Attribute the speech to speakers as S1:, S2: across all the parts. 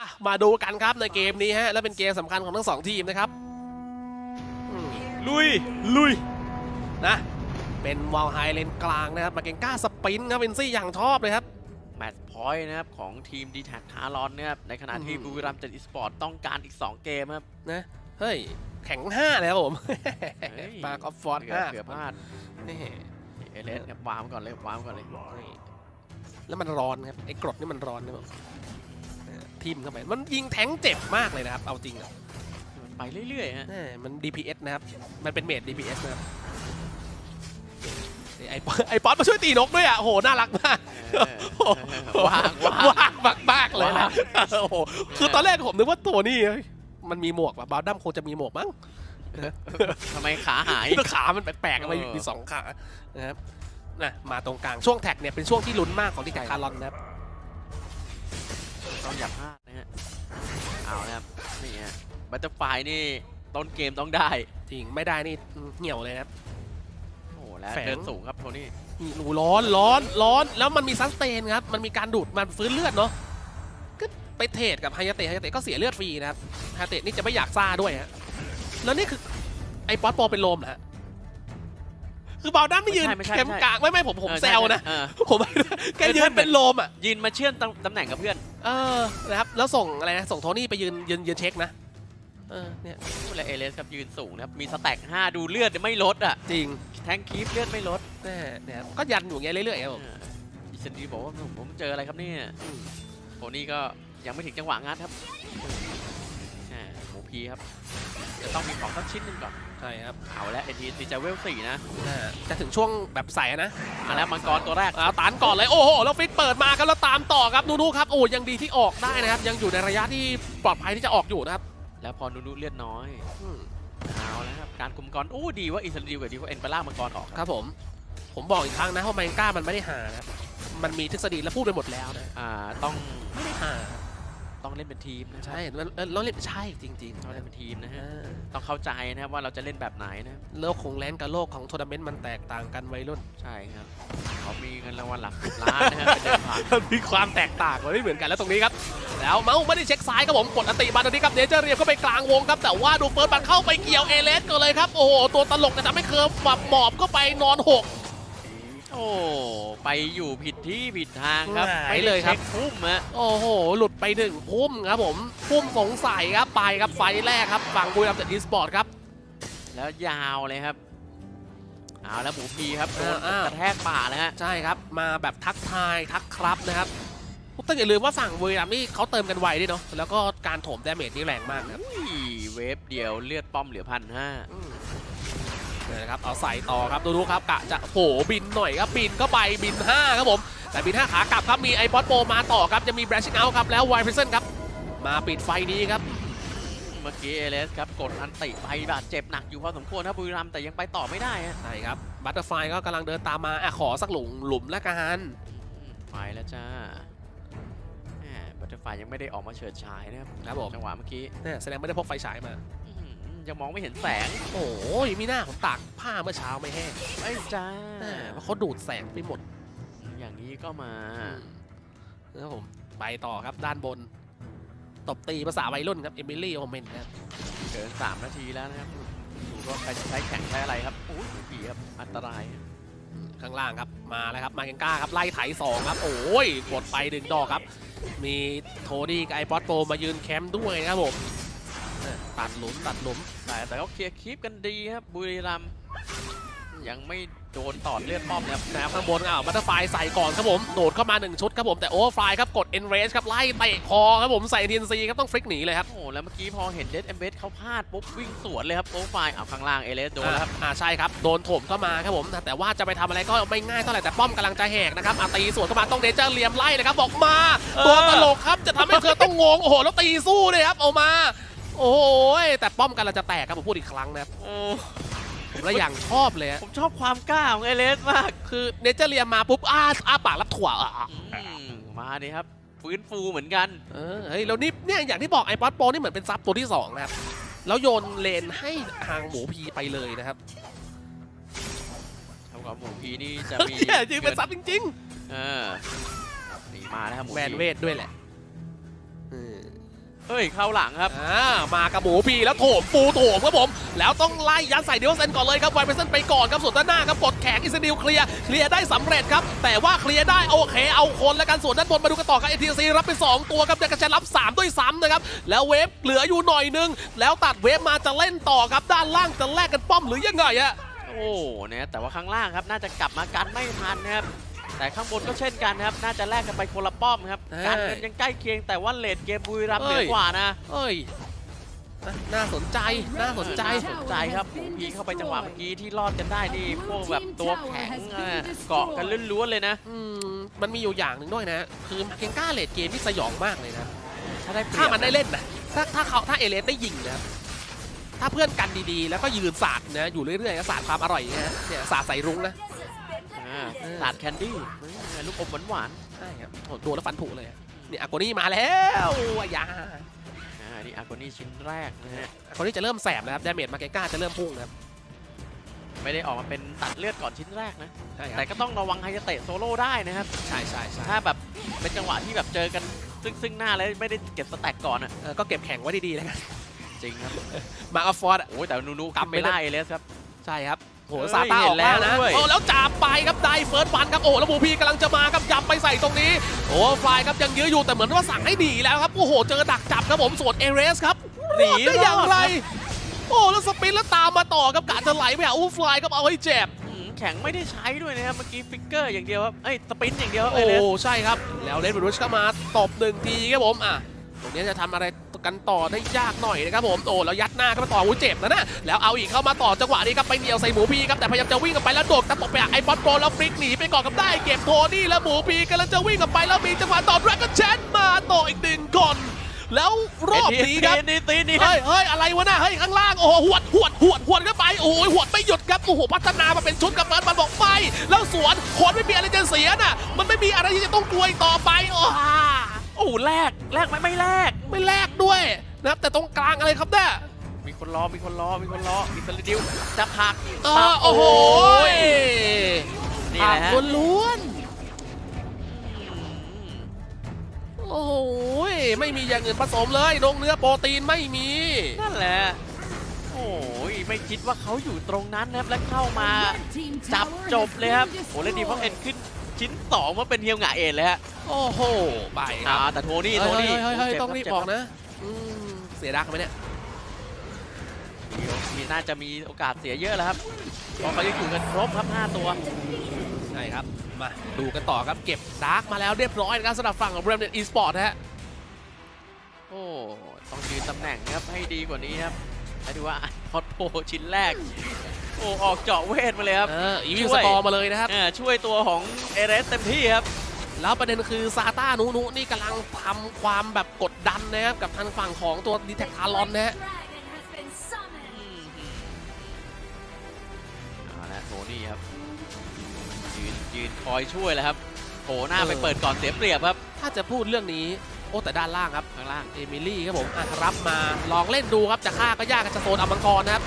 S1: อะมาดูกันครับในเกมนี้ฮะและเป็นเกมสำคัญของทั้งสองทีมนะครับอืม
S2: ลุย
S1: ลุย นะเป็นวอลไฮเลนกลางนะครับมาเก่งกล้าสปรินต์ครับเวนซี่อย่างชอบเลยครับ
S2: แมตช์พอยต์นะครับ ของทีมดีแท็กทารอนนะครับ ในขณะที่
S1: อืม
S2: บุรีรัมย์เจ็ดอีสปอร์ตต้องการอีก 2 เกมครับ
S1: นะเฮ้ยแข็งห้าเลยครับผม
S2: เฮ้ย
S1: มาก็ฟอร์ด
S2: เผื่อ
S1: ห้า
S2: เผื่อพลาด
S1: นี่
S2: เอเลสครับวางไว้ก่อนเลยวางไว้ก่อนเลย
S1: นี่แล้วมันร้อนครับไอ้กรดนี่มันร้อนนะผมเออ ทิมเข้าไปมันยิงแทงเจ็บมากเลยนะครับ เอาจริงอะ
S2: มันไปเรื่อยๆฮะ
S1: แหม่มัน DPS นะครับ มันเป็นเมด DPS นะครับนี่ไอ้ป๊อไอ้ป๊อตมาช่วยตีนกด้วยอะโหน่ารักมาก
S2: เออวางวาง
S1: ว่างมากมากๆเลยนะ
S2: ว่าง
S1: โอ้โหคือตอนแรกผมนึกว่าตัวนี้เฮ้ยมันมีหมวกแบบบาวดัมคงจะมีหมวกมั้ง
S2: ทำไมขาหาย
S1: ขา มันแปลกๆทำไม
S2: เออ
S1: มีสองขา นะครับนะมาตรงกลาง ช่วงแท็กเนี่ย เป็นช่วงที่ลุ้นมากของที่แท็กคาร์ลอนนะครับ
S2: ต้องอย่าพลาดนะฮะ เอานะครับ นี่ฮะบัตเตอร์ไฟนี่ต้นเกมต้องได้
S1: จริงไม่ได้นี่เหี่ยวเลยนะครับ
S2: โอ้โหแล้ว
S1: แฝง
S2: เดินสูงครับโทนี่
S1: นี่หนูร้อนร้อนร้อนแล้วมันมีซัสเตนครับ มันมีการดูดมันฟื้นเลือดเนาะก็ไปเทรดกับไฮยาเตะไฮยาเตะก็เสียเลือดฟรีนะครับไฮยาเตะนี่จะไม่อยากซ่าด้วยฮะแล้วนี่คือไอ้ป๊อตโปเป็นโลมนะฮะ คือบาวดัมไม่ยืนเข้มกลางไม่ไม่ผมผม
S2: เออ
S1: แซ
S2: ใช่
S1: วนะ
S2: เออ
S1: ผมแกยืนเป็นโลมอะ
S2: ยืนมาเชื่อมตำตำแหน่งกับเพื่อน
S1: เออนะครับ แล้วส่งอะไรนะ ส่งโทนี่ไปยืนยืนยืนเช็คนะ เออเนี่ย
S2: และเอเลสครับยืนสูงนะครับ มีสแต็ก5ดูเลือดไม่ลดอะ
S1: จริง
S2: แทงคีฟเลือดไม่ลด
S1: แน่เนี่ยครับก็ยันอยู่อย่างเงี้ยเรื่อยๆครับผม
S2: อ่าอิสันดีบอกว่าผมผมเจออะไรครับเนี่ย
S1: อืม
S2: โทนี่ก็ยังไม่ถึงจังหวะงัดครับอ่าหมูพีครับ จะต้องมีของสักชิ้นหนึ่งก่อน
S1: ใช่ครับ
S2: เอาแล้วเอ็นทีซีจะเวลสี่นะ
S1: น่าจะถึงช่วงแบบใส่นะ
S2: มาแล้วมังกรตัวแรก
S1: เอาตันก่อนเลย โอ้โห แล้วฟิกเปิดมาครับแล้วตามต่อครับนูนูครับ โอ้ยังดีที่ออกได้นะครับ ยังอยู่ในระยะที่ปลอดภัยที่จะออกอยู่นะครับ
S2: แล้วพอนุนุเลือดน้อย
S1: อืม
S2: เอาแล้วครับ การคุมกรอู้ดีว่าอิสันดีกับดีว่าเอ็นไปล่ากมังกรออก
S1: ค
S2: ครับ
S1: รับผม ผมบอกอีกครั้งนะว่าแมงก้ามันไม่ได้หานะครับมันมีทฤษฎีแล้วพูดไปหมดแล้วนะ
S2: อ่าต้อง
S1: ไม่ได้หา
S2: ต้องเล่นเป็นทีมนะครับ
S1: ใช่มันเออเราเล่นใช่จริงๆ
S2: ต้องเล่นเป็นทีมนะ
S1: เอ
S2: ฮะ
S1: อ
S2: ต้องเข้าใจนะครับว่าเราจะเล่นแบบไหนนะ
S1: โลกของแลนกับโลกของทัวร์นาเมนต์มันแตกต่างกันวัยรุ่น
S2: ใช่ครับเขามีเงินรางวัลหลักสิบล้านนะครับเป็นเดิมพัน
S1: มันมีความแตกต่างกันไม่เหมือนกันแล้วตรงนี้ครับแล้วเมาส์ไม่ได้เช็คซ้ายครับผมกดอันติมาตรงนี้ครับเนเจอร์เรียมเข้าไปกลางวงครับแต่ว่าดูเฟิร์สบันเข้าไปเกี่ยวเอเลสก่อนเลยครับโอ้โหตัวตลกจะทำให้เคิร์ฟแบบหมอบเข้าไปนอนหก
S2: โอ้ไปอยู่ผิดที่ผิดทางครับ
S1: หายเลยครับ
S2: ไม่ได้ช็พุ่มฮะ
S1: โอ้โห หลุดไปหนึ่งพุ่มครับผม พุ่มสงสัยครับไปครับไฟแรกครับฝั่งบุรีรัมย์จากอีสปอร์ตครับ
S2: แล้วยาวเลยครับเอาแล้วหมูพีครับโดน
S1: อ่าๆ
S2: กระแทกป่าแล้วฮะ
S1: ใช่ครับ มาแบบทักทายทักครับนะครับต้องอย่าลืมว่าฝั่งบุรีรัมย์นี่เขาเติมกันไวด้วยเนาะแล้วก็การโถมดาเมจนี่แรงมากครับ
S2: อุ้ยเวฟเดียวเลือดป้อมเหลือพันห้า
S1: อืมเนี่ยนะครับเอาใส่ต่อครับดูดูครับกะจะโผบินหน่อยครับบินเข้าไปบิน 5 ครับผม แต่บิน 5 ขากลับครับมีไอพอดโปมาต่อครับจะมีแบรชิ n งเอาครับแล้วไวเพรสเซนครับมาปิดไฟนี้ครับ
S2: เมื่อกี้เอเลสครับกดอันติไปบาดเจ็บหนักอยู่พอสมควรครับบุรีรัมย์แต่ยังไปต่อไม่ได้ฮะ
S1: ใช่ครับบัตเตอร์ไฟก็กำลังเดินตามมาอะขอสักหลุมหลุมละกัน
S2: อืมไปแล้วจ้าบัตเตอร์ไฟยังไม่ได้ออกมาเฉิดฉายนะครับ
S1: ครับผม
S2: จังหวะเมื่อกี้
S1: เนี่ยแสดงไม่ได้พกไฟฉายมา
S2: อื้อหือ ยังมองไม่เห็นแสง
S1: โอ้ยมีหน้าผมตากผ้าเมื่อเช้าไม่แห้ง
S2: ไอ้ยจ้า
S1: แหมเพราะเขาดูดแสงไปหมด
S2: อย่างนี้ก็มา
S1: นะครับผมไปต่อครับด้านบน ตบตีภาษาวัยรุ่นครับเอมิลี่โอเมนครับ
S2: เกิน3นาทีแล้วนะครับดูว่าใครจะใช้แข่งใช้อะไรครับโอ้ยผีครับอันตรายครับ
S1: ข้างล่างครับมาแล้วครับมาเกงก้าครับไล่ไถสองครับ โอ้ยกดไปดึงดอกครับ มีโทนี่กับไอปอตโปมายืนแคมป์ด้วยนะครับผมเออ ตัดหลุมตัดหลุม
S2: แต่แต่ก็เคลียร์คลิปกันดีครับบุรีรัมย์ยังไม่โดนตอดเลือดป้อมนะครับ
S1: นะครับข้างบนอ้าวบัตเตอร์ไฟใส่ก่อนครับผมโดดเข้ามา1ชุดครับผมแต่โอเวอร์ไฟครับกดเอ็นเรสครับไล่เตะคอครับผมใส่ทีนซีครับต้องฟลิกหนีเลยครับ
S2: โอ้โหแล้วเมื่อกี้พอเห็นเดดเอมเบสเขาพลาดปุ๊บวิ่งสวนเลยครับโปรไฟล์เอาข้างล่างเอเลสโดนแล้วครับ
S1: อ่าใช่ครับโดนถมเข้ามาครับผมแต่ว่าจะไปทำอะไรก็ไม่ง่ายเท่าไหร่แต่ป้อมกำลังจะแหกนะครับอาตีสวนเข้ามาต้องเดเจอร์เหลี่ยมไล่เลยครับบอกมา
S2: เออ
S1: ตัวตลกครับจะทำให้เธอต้องงงโอ้โหแล้วตีสู้เลยครับเอามา โอ้โหแต่ป้อมกำลังจะแตกครับผมพูดอีกครั้งนะครับ
S2: โอ้
S1: ผมและอย่างชอบเลยอะ
S2: ผมชอบความกล้าของเอเลสมาก
S1: คือเนเจอร์เลียมมาปุ๊บอ้าอ้าปากรับถั่วอะ
S2: อืมมาดิครับ ฟื้นฟูเหมือนกัน
S1: เออเฮ้ยแล้วนี่เนี่ยอย่างที่บอกไอป๊อตโปนี่เหมือนเป็นซับตัวที่สองนะครับแล้วโยนเลนให้ทางหมูพีไปเลยนะครับ
S2: เท่ากับหมูพีนี่จะมี
S1: เนี่ยจริงเป็นซับจริง
S2: เออนี่มาแล้วครับหมู
S1: ๆ
S2: พี
S1: แวนเวทด้วยแหละ เออ
S2: เอ้ยเข้าหลังครับ
S1: อ่ามากับหมูปีแล้วโถมฟูโถมครับผม แล้วต้องไล่ยัดใส่เดียวเซนก่อนเลยครับไวเปเซนไปก่อนครับส่วนด้านหน้าครับกดแข็งอิสดิลเคลียร์เคลียร์ได้สำเร็จครับ แต่ว่าเคลียร์ได้โอเคเอาคนแล้วกันส่วนด้านบนมาดูกันต่อครับเอทีซีรับไป 2 ตัวครับเดกระชันรับ 3 ด้วยซ้ำนะครับ แล้วเวฟเหลืออยู่หน่อยนึง แล้วตัดเวฟมาจะเล่นต่อครับด้านล่างจะแลกกันป้อมหรือยังไงอะ
S2: โอ้เนี่ยแต่ว่าข้างล่างครับน่าจะกลับมากันไม่ทันนะครับ แต่ข้างบนก็เช่นกันครับน่าจะแลกกันไปคนละป้อมครับการเงินยังใกล้เคียงแต่ว่าเลดเกมบุรีรัมย์เหนือกว่านะ
S1: เอ้ยอะน่าสนใจน่าสนใจ
S2: น่าสนใจครับหมูพีเข้าไปจังหวะเมื่อกี้ที่รอดกันได้นี่พวกแบบตัวแข็งเออเกาะกันล้วนๆเลยนะ
S1: อืมมันมีอยู่อย่างหนึ่งด้วยนะ คือมาเกงก้าเลดเกมที่สยองมากเลยนะ
S2: ถ้าได้เปรียบ
S1: ถ้ามันได้เล่นนะถ้าถ้าเขาถ้าเอเลสได้ยิงนะครับถ้าเพื่อนกันดีๆ แล้วก็ยืนสาดนะอยู่เรื่อยๆก็สาดความอร่อยนะฮะเนี่ยสาดใส่รุ้งนะ
S2: อ่า สาดแคนดี้เออลูกอมหวาน
S1: ใช่ครับโอ้โดนแล้วฟันผุเลยอะเนี่ยอากูนี่มาแล้วอายา
S2: ๆอ่านี่อาร์โกนี่ชิ้นแรกนะฮะ
S1: อากูนี่จะเริ่มแสบนะครับดาเมจมาเกงก้าจะเริ่มพุ่งนะครับ
S2: ไม่ได้ออกมาเป็นตัดเลือดก่อนชิ้นแรกนะ
S1: ใช่ครั
S2: แต่
S1: บ
S2: ก็ต้องระวังไฮยาเตะโซโล่ได้นะครับ
S1: ใช่ใช่ใช่
S2: ถ้าแบบเป็นจังหวะที่แบบเจอกันซึ่งซึ่งหน้าแล้วไม่ได้เก็บสแต็กก่อนอะ
S1: เออก็เก็บแข่งไว้ดีๆแล้วกัน
S2: จริงครับ
S1: มาอัฟฟอร์ดอะ
S2: โอ้ยแต่นูนู
S1: กลับ
S2: กำ
S1: ไม่
S2: ไม่
S1: ได้
S2: ได้เอเลสครับ
S1: ใช่ครับ โห
S2: เอ้ย
S1: ซาต้าออกแล้ว
S2: เห็นแล้
S1: นะ
S2: วด้วย
S1: โอ้แล้วจับไปครับได้เฟิร์สวันครับโอ้แล้วบูพีกำลังจะมาครับยำไปใส่ตรงนี้โอ้ฟลายครับยังยื้ออยู่แต่เหมือนว่าสั่งให้หนีแล้วครับโอ้โหเจอดักจับครับผมส่วนเอเรสครับ
S2: หนี
S1: รอดได้อย่างไร
S2: รอดค
S1: โอ้แล้วสปินแล้วตามมาต่อครับกะจะไหลไปหาอู้ฟลายครับเอาให้เจ็บ
S2: อืมแข็งไม่ได้ใช้ด้วยนะครับเมื่อกี้ฟิกเกอร์อย่างเดียวครับเอ้ยสปรินต์อย่างเดียวครับเอ
S1: โอ้
S2: เลส
S1: ใช่ครับแล้วเลนบรูชเข้ามาตบหนึ่งทีครับผมอะตรงนี้จะทำอะไร กันต่อได้ยากหน่อยนะครับผมโอ้แล้วยัดหน้าเข้ามาต่ออู้เจ็บนะนะแล้วเอาอีกเข้ามาต่อจังหวะนี้ครับไปเหนียวใส่หมูพีครับแต่พยายามจะวิ่งกลับไปแล้วโดดตะตบไปไอ้บอสโปรแล้วฟลิกหนีไปก่อนกับได้เก็บโทนี่แล้วหมูพีกำลังจะวิ่งกลับไปแล้วมีจังหวะต่อดราก้อนแชนมาต่ออีกหนึ่งก่อนแล้วรอบนี้ครับ
S2: นี่ตีนี่
S1: เฮ้ยเฮ้ยอะไรวะน่ะเฮ้ยข้างล่างโอ้โหหวดหวดหวดหวดเข้าไปโอ้โหหวดไม่หยุดครับโอ้โหพัฒนามาเป็นชุดกับเฟิร์สมันบอกไปแล้วสวนคนไม่มีอะไรจะเสียน่ะ มันไม่มีอะไรที่จะต้องกลัวต่อไปโอ้
S2: โอ้แลกแลกไหมไม่แลก
S1: ไม่แลกด้วยนะครับแต่ตรงกลางอะไรครับเนี่ย
S2: มีคนรอ มีคนรอ มีคนรอ มีสลิดิวจะพัก
S1: เออโอ้โห
S2: นี่แหละฮะ
S1: ผักล้วน
S2: อืม
S1: ๆโอ้โหไม่มีอย่างอื่นผสมเลยนงเนื้อโปรตีนไม่มี
S2: นั่นแหละ โอ้ยไม่คิดว่าเขาอยู่ตรงนั้นนะครับ แล้วเข้ามาจับจบเลยครับ โอ้แล้วดีเพราะเอ็นขึ้น ชิ้นสองว่าเป็นเฮียวหงาเอ็นเลยฮะ
S1: โอ้โหไปค
S2: อ่า
S1: รับ
S2: แต่โทนี่
S1: เฮ้
S2: โท
S1: ย
S2: นี่
S1: เฮ้ยเฮ้ย
S2: เจ็
S1: ต้องรีบ
S2: เจ็
S1: บอกนะอืมเสียดักไหมเนี่ย
S2: มีน่าจะมีโอกาสเสียเยอะแล้วครับเพราะเขายังอยู่กันครบครับ 5 ตัว
S1: ใช่ครับมาดูกันต่อครับเก็บดาร์กมาแล้วเรียบร้อยนะครับสำหรับฝั่งของ b r e m n e t Esport นะฮะ
S2: โอ้ต้องยืนตำแหน่งครับให้ดีกว่านี้ครับให้ดูว่าฮอตโพชิ้นแรก โอ้ออกเจาะเวทมาเลยครับ
S1: เอออีวิว
S2: ช่
S1: ส
S2: วย
S1: กอร์มาเลยนะครับ
S2: เออช่วยตัวของเอเรสเต็มที่ครับ
S1: แล้วประเด็นคือซาต้านูนูนี่กำลังทำความแบบกดดันนะครับกับทางฝั่งของตัวดีแท็กทารอนนะฮะ
S2: เอาละโทนี่ครับยืนยืนคอยช่วยแล้วครับโผล่หน้า
S1: เออ
S2: ไปเปิดก่อนเสียเปรียบครับ
S1: ถ้าจะพูดเรื่องนี้โอ้แต่ด้านล่างครับ
S2: ข้างล่าง
S1: เอมิลี่ครับผมอะรับมาลองเล่นดูครับจะฆ่าก็ยากจะโซนเอามังกรนะครับ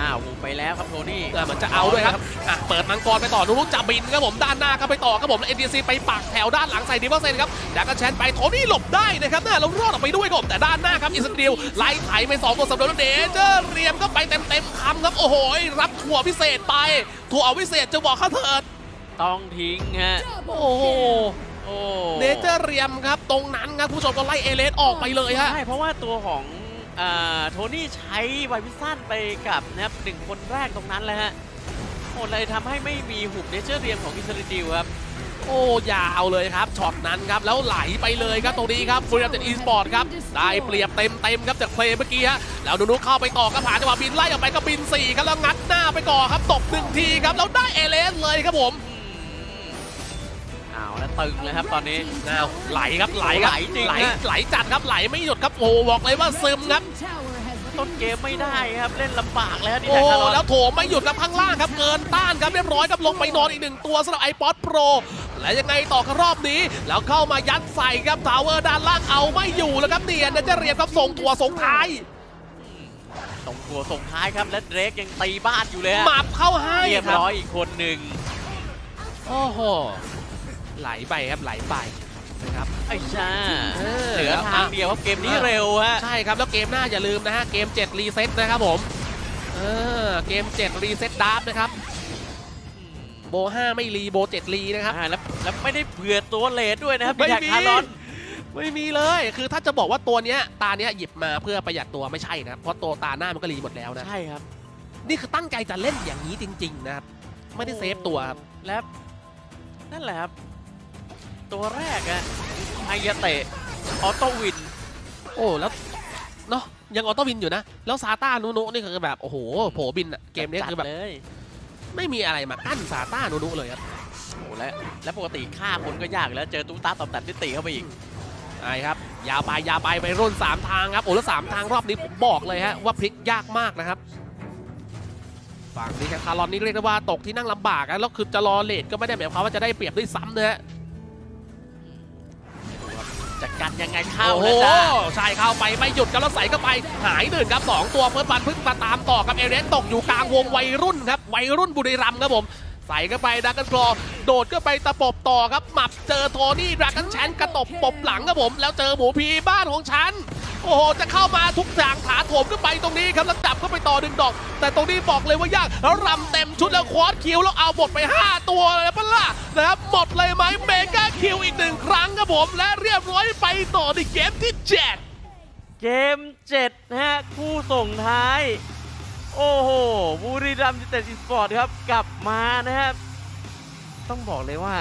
S2: อ้าวบุกไปแล้วครับโทนี่
S1: เออเหมือนจะเอาด้วยครับอะเปิดมังกรไปต่อนูนูจะบินครับผมด้านหน้าก็ไปต่อครับผมเอ็นดีซีไปปักแถวด้านหลังใส่ดิวเซนครับดักกระแชนไปโทนี่หลบได้นะครับน่าแล้วรอดออกไปด้วยครับผมแต่ด้านหน้าครับอิสราเอลไล่ไถไปสองตัวสำเร็จแล้วเดเจอร์เรียมก็ไปเต็มเต็มๆคำครับโอ้โหรับถั่วพิเศษไป ถั่ววิเศษจะบอกข้าเถิด
S2: ต้องทิ้งฮะ
S1: โอ้โห
S2: โอ้
S1: เนเจอร์เรียมครับ ตรงนั้นครับผู้ชมก็ไล่เอเลสออกไปเลยฮะ
S2: ใช่เพราะว่าตัวของอ่า โทนี่ใช้ไวพิซันไปกับนะครับหนึ่งคนแรกตรงนั้นเลยฮะโอ้เลยทำให้ไม่มีหุบเนเจอร์เรียมของอิสราเอลครับ
S1: โอ้ยาวเลยครับช็อตนั้นครับแล้วไหลไปเลยครับตรงนี้ครับฟูริอัมเต็ดอีสปอร์ตครับได้เปรียบเต็มเต็มครับจากเพลย์เมื่อกี้ฮะแล้วนุนุเข้าไปต่อครับผ่านจังหวะบินไล่ออกไปก็บิน4ครับแล้วงัดหน้าไปก่อครับตบหนึ่งทีครับแล้วได้เอเลสเลยครับผม
S2: แล้วตึงเลยครับตอนนี้
S1: อ้าวไหลครับไหลครับ
S2: ไหลจริง
S1: ไหล
S2: ฮะ
S1: ไหลจัดครับไหลไม่หยุดครับโอ้บอกเลยว่าซึมครับ
S2: ต้นเกมไม่ได้ครับเล่นลำบากเลยครับดี
S1: โอ้
S2: แท็กคารอน
S1: แล้วโถมไม่หยุดครับข้างล่างครับเกินต้านครับเรียบร้อยครับลงไปนอนอีกหนึ่งตัวสำหรับไอปอดโปรและยังไงต่อครับรอบนี้ แล้วเข้ามายัดใส่ครับทาวเวอร์ด้านล่างเอาไม่อยู่แล้วครับเนียนนะจะเรียนครับส่งตัวส่งท้าย
S2: ส่งตัวส่งท้ายครับและเดรกยังตีบ้านอยู่เลยฮะ
S1: หมับเข้าให้
S2: เรียบ
S1: ครับ
S2: ร้อยอีกคนหนึ่ง
S1: โอ้โห ไหลไปครับไหลไปนะครับ
S2: ไอ้ช่า
S1: เออ
S2: เหลือทางเดียวครับเกมนี้เร็วฮะ
S1: ใช่ครับแล้วเกมหน้าอย่าลืมนะฮะเกม 7 รีเซ็ตนะครับผมเออเกม 7 รีเซ็ตดาร์ฟนะครับโบ5ไม่รีโบ7รีนะครับ
S2: อ่าแล้วแล้วไม่ได้เผื่อตัวเลดด้วยนะครับ
S1: ไม่
S2: แท็ก
S1: มี
S2: คารอน
S1: ไม่มีเลย คือถ้าจะบอกว่าตัวเนี้ยตาเนี้ยหยิบมาเพื่อประหยัดตัวไม่ใช่นะครับเพราะตัวตาหน้ามันก็รีหมดแล้วนะ
S2: ใช่ครับ
S1: นี่คือตั้งใจจะเล่นอย่างนี้จริง ๆ นะครับ ไม่ได้เซฟตัวครับ
S2: แล้วนั่นแหละครับ ตัวแรกอะไฮยาเตะออโต้วิน
S1: โอ้แล้วเนาะยังออโต้วินอยู่นะ แล้วซาต้านูนุนี่คือแบบโอ้โหโผบินอะเกมนี้คือแบบ
S2: จัดเลย
S1: ไม่มีอะไรมากั้นซาต้านูนุเลยครับ
S2: โอ้และและปกติฆ่าคนก็ยากอยู่แล้วเจอตุ้งตาตอบตัดที่ตีเข้าไปอีก
S1: ไอ้ครับ ยาวไปยาวไปไปรุ่น3ทางครับโอ้แล้ว3ทางรอบนี้ผมบอกเลยฮะว่าพลิกยากมากนะครับฝั่งนี้ครับคารอนนี่เรียกได้ว่าตกที่นั่งลำบากนะแล้วคือจะรอเลทก็ไม่ได้หมายความว่าจะได้เปรียบด้วยซ้ำนะฮะ
S2: จะกันยังไงเข้า
S1: โอ้โห
S2: นะจ๊ะ
S1: ใช่เข้าไปไม่หยุดกันแล้วใส่เข้าไปหายหนึ่งครับสองตัวเฟิร์สบันเพิ่งมาตามต่อกับเอเรนตกอยู่กลางวงวัยรุ่นครับวัยรุ่นบุรีรัมย์ครับผม ใส่เข้าไปดักกันกรอโดดเข้าไปตะปบต่อครับหมับเจอโทนี่ดรากันแชนกระตบปบหลังครับผม แล้วเจอหมูพีบ้านของฉันโอ้โหจะเข้ามาทุกอย่างถาโถมขึ้นไปตรงนี้ครับแล้วจับเข้าไปต่อหนึ่งดอก แต่ตรงนี้บอกเลยว่ายากแล้วรำเต็มชุดแล้วควอดคิวแล้วเอาหมดไป 5 ตัวเลยปะล่ะนะครับหมดเลยไหมเมกาคิวอีกหนึ่งครั้งครับผมและเรียบร้อยไปต่อในเกมที่เจ็ด
S2: เกม7นะฮะคู่ส่งท้าย โอ้โหบุรีรัมย์ยูไนเต็ดอีสปอร์ตครับกลับมานะครับ ต้องบอกเลยว่า